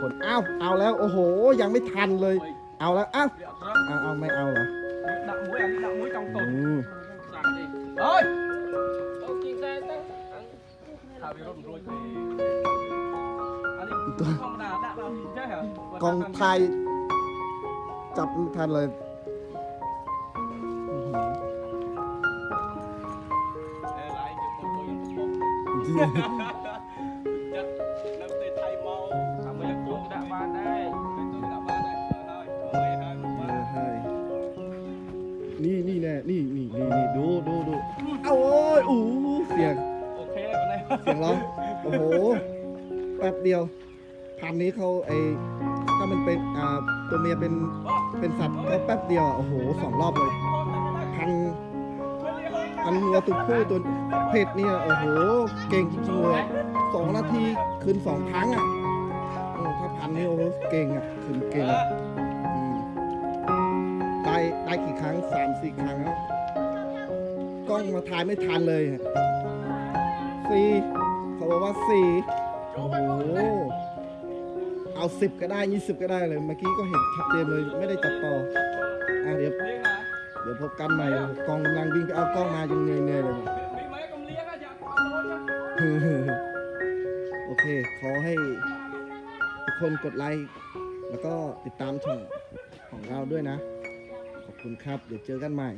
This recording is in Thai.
คนอ้าวเอาแล้วโอ้โห ยังไม่ทันเลย เอาแล้วอ้าว Liệu đó. เอาเอาไม่เอาเหรอ Đặng muối ăn đặng muối trong อื tồn. ม Sạc đi. Ơi. Đâu chinh xe tao. Thảo bị rộn rồi thì. À đi. Không nào đặng nào nhìn chết hả? กองไทยจับทันเลยอื้อหือ Ê, lại chụp một tôi dùng một. จริ นี่นี่แน่นี่นี่นี่นี่ดูดูดูเอาโอ้ยอู้เสียง Ok con này. เสียงร้องโอ้โหแป๊บเดียวพันธุ์นี้เขาไอถ้ามันเป็นอ่าตัวเมียเป็นเป็นสัตว์ก็แป๊บเดียวอะโอ้โหสองรอบเลยพันธุ์พันธุ์วัวตัวผู้ตัวเพศเนี่ยโอ้โหเก่งจริงๆเลยสองนาทีคืนสองครั้งอะโอ้ถ้าพันธุ์นี้โอ้โหเก่งอะคืนเก่งอะอืม ได้ได้กี่ครั้งสามสี่ครั้งแล้วกล้องมาถ่ายไม่ทันเลยอะสี่เขาบอกว่าสี่โอ้โหเอาสิบก็ได้ยี่สิบก็ได้เลย เมื่อกี้ก็เห็นชัดเจนเลยไม่ได้จับต่ออะเดี๋ยว Liêng à? เดี๋ยวพบกันใหม่กองกำลังวิ่งไปเอากล้องมายังเหนื่อยๆเลย Bị bị mấy con liêng á, dạ, con lôi nhá. โอเค ขอให้ทุกคนกดไลค์ แล้วก็ติดตามช่องของเราด้วยนะ ขอบคุณครับ เดี๋ยวเจอกันใหม่